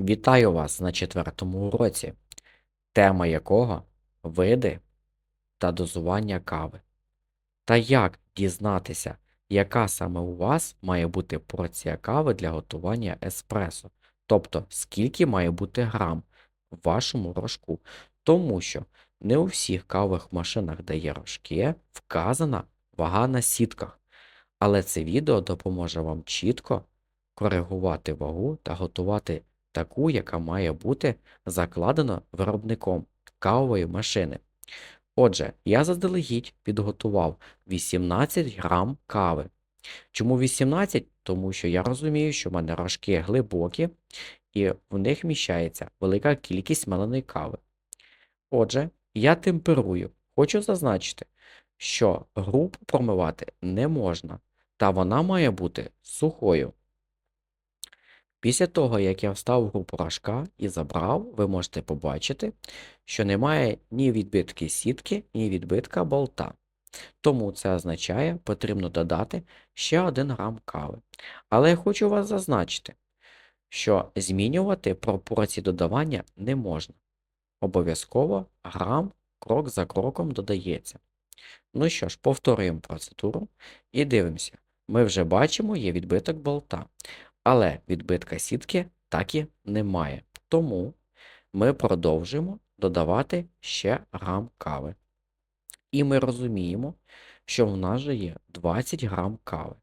Вітаю вас на четвертому уроці, тема якого види та дозування кави. Та як дізнатися, яка саме у вас має бути порція кави для готування еспресо, тобто скільки має бути грам в вашому рожку, тому що не у всіх кавових машинах, де є рожки, вказана вага на сітках, але це відео допоможе вам чітко коригувати вагу та готувати таку, яка має бути закладена виробником кавової машини. Отже, я заздалегідь підготував 18 грам кави. Чому 18? Тому що я розумію, що в мене рожки глибокі і в них вміщається велика кількість меленої кави. Отже, я темперую. Хочу зазначити, що групу промивати не можна, та вона має бути сухою. Після того, як я встав групу рожка і забрав, ви можете побачити, що немає ні відбитки сітки, ні відбитка болта. Тому це означає, потрібно додати ще 1 грам кави. Але я хочу вас зазначити, що змінювати пропорції додавання не можна. Обов'язково грам крок за кроком додається. Ну що ж, повторюємо процедуру і дивимося. Ми вже бачимо, є відбиток болта. Але відбитка сітки так і немає. Тому ми продовжуємо додавати ще грам кави. І ми розуміємо, що в нас же є 20 грам кави.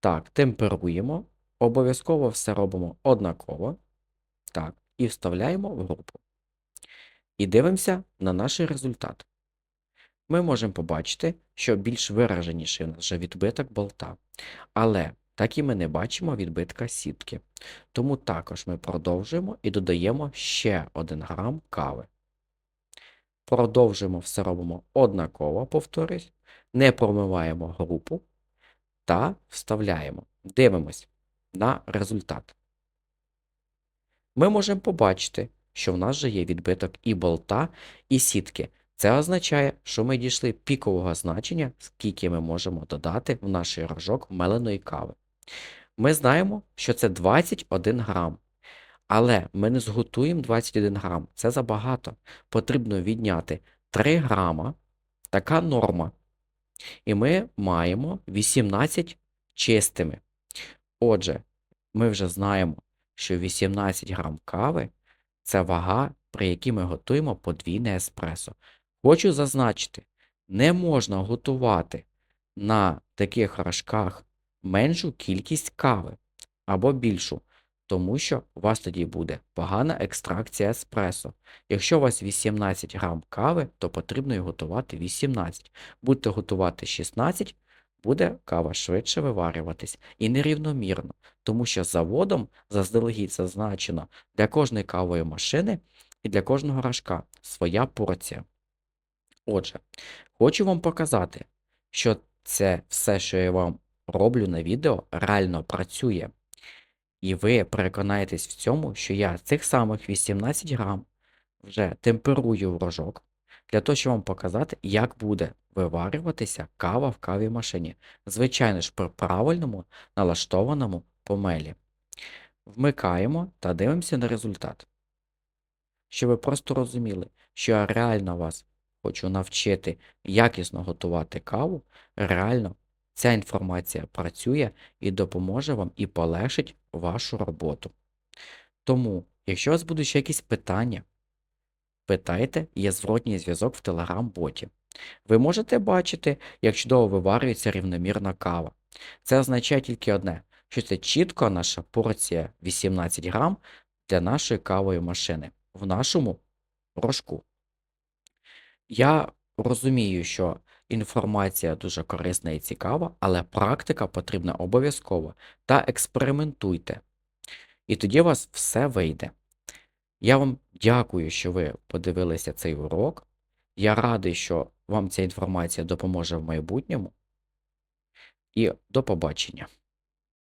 Так, темперуємо, обов'язково все робимо однаково. Так, і вставляємо в групу. І дивимося на наш результат. Ми можемо побачити, що більш вираженіший у нас вже відбиток болта. Але так і ми не бачимо відбитка сітки. Тому також ми продовжуємо і додаємо ще 1 грам кави. Продовжуємо все робимо однаково, повторюсь, не промиваємо групу та вставляємо. Дивимось на результат. Ми можемо побачити, що в нас вже є відбиток і болта, і сітки. Це означає, що ми дійшли пікового значення, скільки ми можемо додати в наш рожок меленої кави. Ми знаємо, що це 21 грам. Але ми не зготуємо 21 грам. Це забагато. Потрібно відняти 3 грама, така норма. І ми маємо 18 чистими. Отже, ми вже знаємо, що 18 грам кави це вага, при якій ми готуємо подвійне еспресо. Хочу зазначити, не можна готувати на таких рожках меншу кількість кави або більшу, тому що у вас тоді буде погана екстракція еспресо. Якщо у вас 18 грам кави, то потрібно її готувати 18. Будете готувати 16, буде кава швидше виварюватись і нерівномірно, тому що заводом заздалегідь зазначено для кожної кавової машини і для кожного рожка своя порція. Отже, хочу вам показати, що це все, що я вам роблю на відео, реально працює. І ви переконаєтесь в цьому, що я цих самих 18 грам вже темперую в рожок, для того, щоб вам показати, як буде виварюватися кава в каві машині. Звичайно ж, при правильному налаштованому помелі. Вмикаємо та дивимося на результат. Щоб ви просто розуміли, що я реально вас хочу навчити якісно готувати каву, реально Ця інформація працює і допоможе вам і полегшить вашу роботу. Тому, якщо у вас будуть ще якісь питання, питайте, є зворотній зв'язок в Telegram-боті. Ви можете бачити, як чудово виварюється рівномірна кава. Це означає тільки одне, що це чітко наша порція 18 грам для нашої кавової машини в нашому рожку. Я розумію, що Інформація дуже корисна і цікава, але практика потрібна обов'язково та експериментуйте. І тоді у вас все вийде. Я вам дякую, що ви подивилися цей урок. Я радий, що вам ця інформація допоможе в майбутньому. І до побачення!